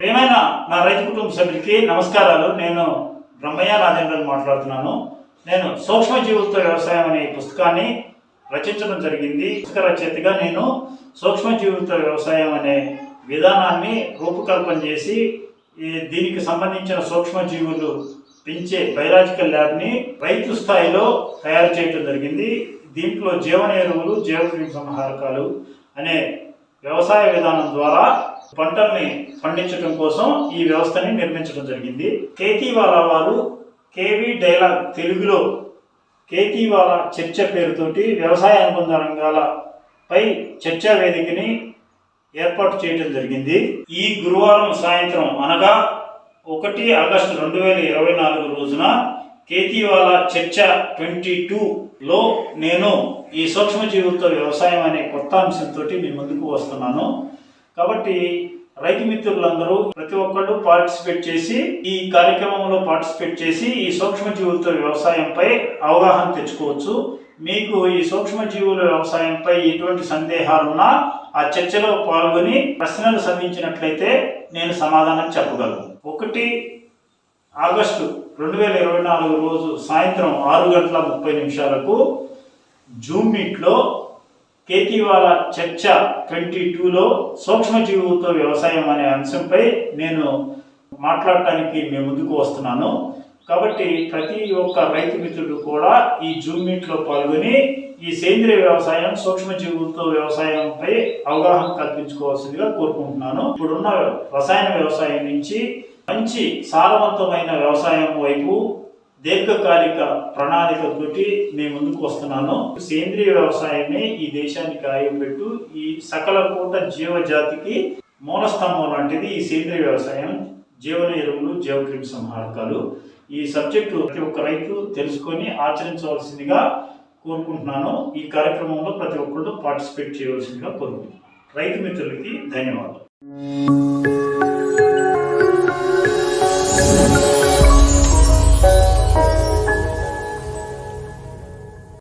ప్రియమైన నా రైతు కుటుంబ సభ్యులకి నమస్కారాలు. నేను బ్రహ్మయ్య రాజేంద్రన్ మాట్లాడుతున్నాను. నేను సూక్ష్మజీవులతో వ్యవసాయం అనే పుస్తకాన్ని రచించడం జరిగింది. పుస్తక రచయితగా నేను సూక్ష్మజీవులతో వ్యవసాయం అనే విధానాన్ని రూపకల్పన చేసి దీనికి సంబంధించిన సూక్ష్మజీవులు పెంచే బయలాజికల్ ల్యాబ్ని రైతు స్థాయిలో తయారు చేయడం జరిగింది. దీంట్లో జీవన ఎరువులు జీవ సంహారకాలు అనే వ్యవసాయ విధానం ద్వారా పంటల్ని పండించడం కోసం ఈ వ్యవస్థని నిర్మించడం జరిగింది. కేతీవాలా వారు కేవీ డైలాగ్ తెలుగులో కేతీవాలా చర్చ పేరుతోటి వ్యవసాయ అనుబంధ రంగాలపై చర్చా వేదికని ఏర్పాటు చేయడం జరిగింది. ఈ గురువారం సాయంత్రం అనగా ఒకటి ఆగస్టు రెండు వేల ఇరవై నాలుగు రోజున కేతీవాలా చర్చ ట్వంటీ టూలో నేను ఈ సూక్ష్మజీవులతో వ్యవసాయం అనే కొత్త అంశంతో మీ ముందుకు వస్తున్నాను. కాబట్టి రైతు మిత్రులందరూ ప్రతి ఒక్కళ్ళు పార్టిసిపేట్ చేసి ఈ కార్యక్రమంలో పార్టిసిపేట్ చేసి ఈ సూక్ష్మజీవులతో వ్యవసాయంపై అవగాహన తెచ్చుకోవచ్చు. మీకు ఈ సూక్ష్మజీవుల వ్యవసాయంపై ఎటువంటి సందేహాలున్నా ఆ చర్చలో పాల్గొని ప్రశ్నలు సంధించినట్లయితే నేను సమాధానం చెప్పగలను. ఒకటి ఆగస్టు రెండు వేల ఇరవై నాలుగు రోజు సాయంత్రం ఆరు గంటల ముప్పై నిమిషాలకు జూమ్ మీట్లో కేతివాల చర్చ ట్వంటీ టూలో సూక్ష్మజీవులతో వ్యవసాయం అనే అంశంపై నేను మాట్లాడటానికి మేము ముందుకు వస్తున్నాను. కాబట్టి ప్రతి ఒక్క రైతు మిత్రుడు కూడా ఈ జూమ్ మీట్లో పాల్గొని ఈ సేంద్రియ వ్యవసాయం సూక్ష్మజీవులతో వ్యవసాయంపై అవగాహన కల్పించుకోవాల్సిందిగా కోరుకుంటున్నాను. ఇప్పుడున్న రసాయన వ్యవసాయం నుంచి మంచి సారవంతమైన వ్యవసాయం వైపు దీర్ఘకాలిక ప్రణాళికతోటి నేను ముందుకు వస్తున్నాను. సేంద్రియ వ్యవసాయమే ఈ దేశానికి ఆయుపెట్టు ఈ సకల కూట జీవజాతికి మూలస్తంభం లాంటిది ఈ సేంద్రియ వ్యవసాయం. జీవన ఎరువులు జీవక్రిమి సంహారకాలు. ఈ సబ్జెక్టు ప్రతి ఒక్క రైతు తెలుసుకొని ఆచరించవలసిందిగా కోరుకుంటున్నాను. ఈ కార్యక్రమంలో ప్రతి ఒక్కళ్ళు పార్టిసిపేట్ చేయవలసిందిగా కోరుకుంటున్నాను. రైతు మిత్రులకి ధన్యవాదాలు.